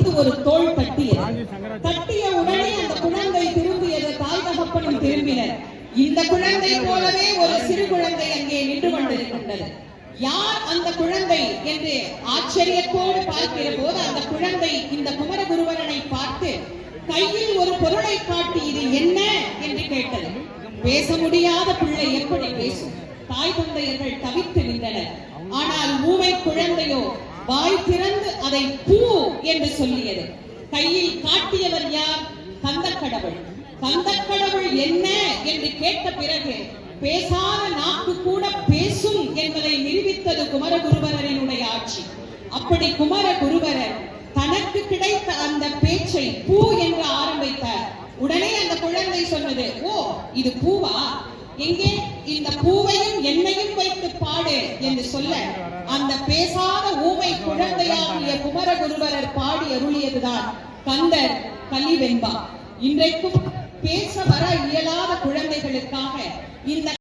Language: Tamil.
ஒரு தோள் தட்டியது தட்டிய உடனே அந்த குழந்தை திரும்பியது தாய் தகப்பனும் திரும்பினர். இந்த குழந்தை போலவே ஒரு சிறு குழந்தை அங்கே நின்று கொண்டிருக்கின்றது. யார் அந்த குழந்தை என்று ஆச்சரியத்தோடு பார்க்கிற போது அந்த குழந்தை இந்த குமரகுருவரனை பார்த்து கையில் ஒரு பொருளை காட்டி இது என்ன? என்று கேட்டது. பேச முடியாத பிள்ளை எப்படி பேசும்? தாய் தந்தையர்கள் தவித்து நின்றனர். ஆனால் ஊமை குழந்தையோ வாய் திறந்து அதை பூ என்று சொல்லியது. கையில் காட்டியவர் யார்? கந்தக்கடவுள். கந்தக்கடவுள் என்ன என்று கேட்ட பிறகு பேசாத நாக்கு கூட பேசும் என்பதை நிரூபித்தது குமரகுருபரனுடைய ஆட்சி. அப்படி குமரகுருபரர் தனக்கு கிடைத்த அந்த பேச்சை பூ என்று ஆரம்பித்தார். உடனே அந்த குழந்தை சொன்னது ஓ இது பூவா? எங்கே? இந்த பூவையும் என்னையும் வைத்து பாடு என்று சொல்ல அந்த பேசாத ஊமை பாடி அருளியதுதான் கந்தர் கலிவெண்பா. இன்றைக்கும் பேச வர இயலாத குழந்தைகளுக்காக இந்த